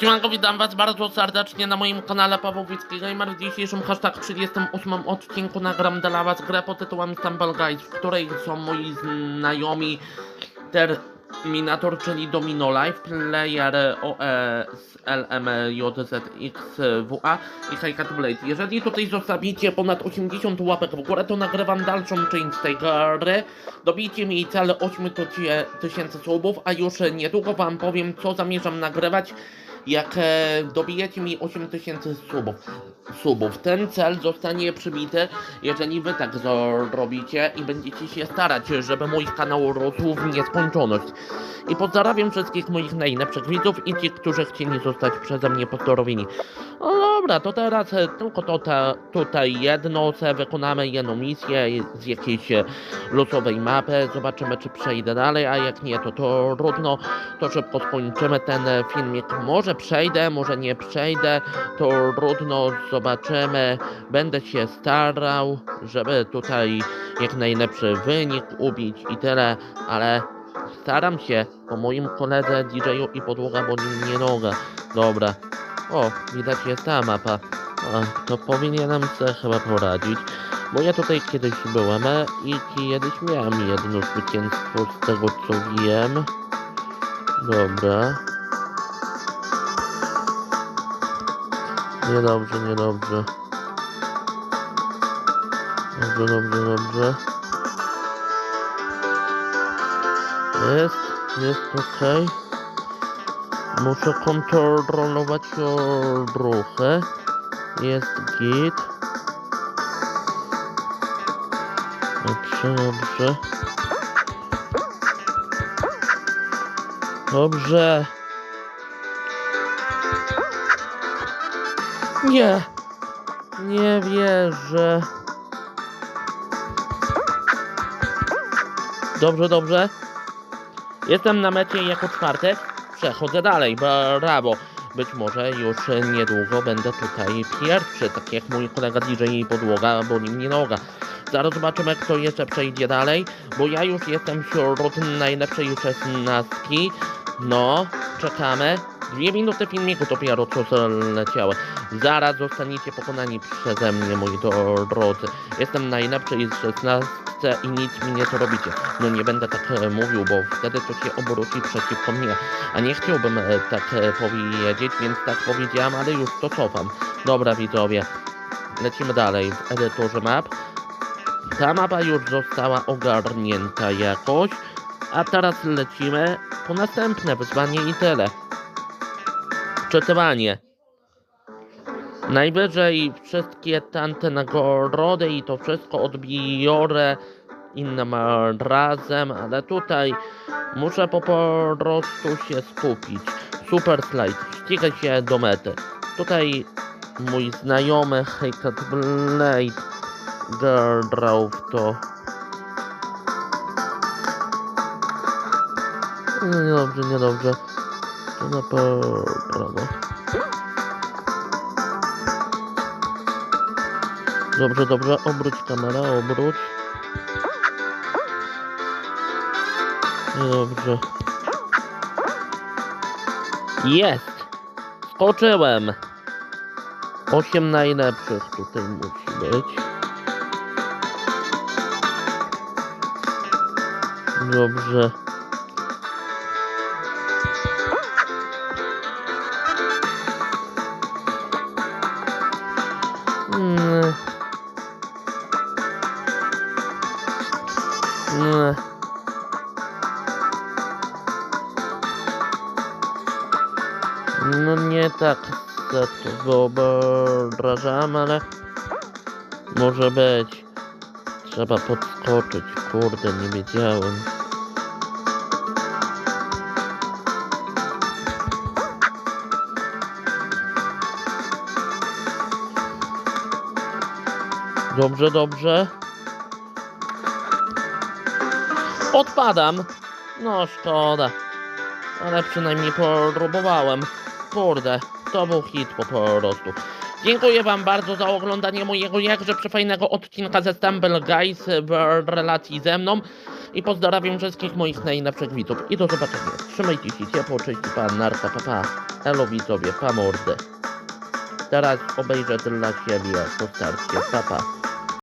Siemanko, witam was bardzo serdecznie na moim kanale Paweł Wicki Gamer. W dzisiejszym hashtag 38 odcinku nagram dla was grę pod tytułem Stumble Guys, w której są moi znajomi Terminator, czyli Domino Life, Player OS LMJZXWA i Haikat Blade. Jeżeli tutaj zostawicie ponad 80 łapek w górę, to nagrywam dalszą część tej gry. Dobijcie mi cel 8000 subów, a już niedługo wam powiem, co zamierzam nagrywać jak e, dobijecie mi 8000 subów, subów. Ten cel zostanie przybity, jeżeli wy tak zrobicie i będziecie się starać, żeby mój kanał rósł w nieskończoność. I pozdrawiam wszystkich moich najlepszych widzów i tych, którzy chcieli zostać przeze mnie pozdrowieni. No dobra, to teraz e, tylko to, ta, tutaj jedno, co wykonamy jedną misję z jakiejś e, losowej mapy, zobaczymy czy przejdę dalej, a jak nie to to trudno, to szybko skończymy ten filmik. Może przejdę, może nie przejdę, to trudno, zobaczymy. Będę się starał, żeby tutaj jak najlepszy wynik ubić i tyle, ale staram się po moim koledze DJ-u i podłoga boli mnie noga. Dobra. O, widać jest ta mapa. A, to powinienem sobie chyba poradzić. Bo ja tutaj kiedyś byłem e, i kiedyś miałem jedno zwycięstwo z tego co wiem. Dobra. Niedobrze, niedobrze. Dobrze, dobrze, dobrze. Jest, jest ok. Muszę kontrolować ruchy. Jest git. Dobrze, dobrze. Dobrze. Nie. Nie wierzę. Dobrze, dobrze. Jestem na mecie jako czwartek. Przechodzę dalej. Brawo. Być może już niedługo będę tutaj pierwszy, tak jak mój kolega DJ podłoga, boli mnie noga. Zaraz zobaczymy, kto jeszcze przejdzie dalej, bo ja już jestem wśród najlepszej szesnastki. No, czekamy. Dwie minuty filmiku dopiero co zleciały. Zaraz zostaniecie pokonani przeze mnie, moi drodzy. Jestem najlepszy z 16 i nic mi nie zrobicie. No nie będę tak e, mówił, bo wtedy to się obróci przeciwko mnie. A nie chciałbym e, tak e, powiedzieć, więc tak powiedziałem, ale już to cofam. Dobra widzowie, lecimy dalej w edytorze map. Ta mapa już została ogarnięta jakoś, a teraz lecimy po następne wyzwanie i tyle. Wczytywanie. Najwyżej wszystkie tamte nagrody i to wszystko odbiorę innym razem, ale tutaj muszę po prostu się skupić. Super slajd, ścigaj się do mety. Tutaj mój znajomy Heycat Blade grał w to. No niedobrze, niedobrze. To na prawo. Dobrze, dobrze, obróć kamera, obróć. Dobrze. Jest! Skoczyłem! Osiem najlepszych tutaj musi być. Dobrze. Mm. No nie tak to wyobrażam, ale może być. Trzeba podskoczyć, kurde, nie wiedziałem. Dobrze, dobrze. Odpadam. No szkoda. Ale przynajmniej próbowałem. Kurde, to był hit po prostu. Dziękuję wam bardzo za oglądanie mojego jakże przefajnego odcinka ze Stumble Guys w relacji ze mną. I pozdrawiam wszystkich moich najlepszych widzów. I do zobaczenia. Trzymajcie się ciepło, cześć pan, narka, pa pa. Elo widzowie, pa mordy. Teraz obejrzę dla siebie to starcie, papa. Pa.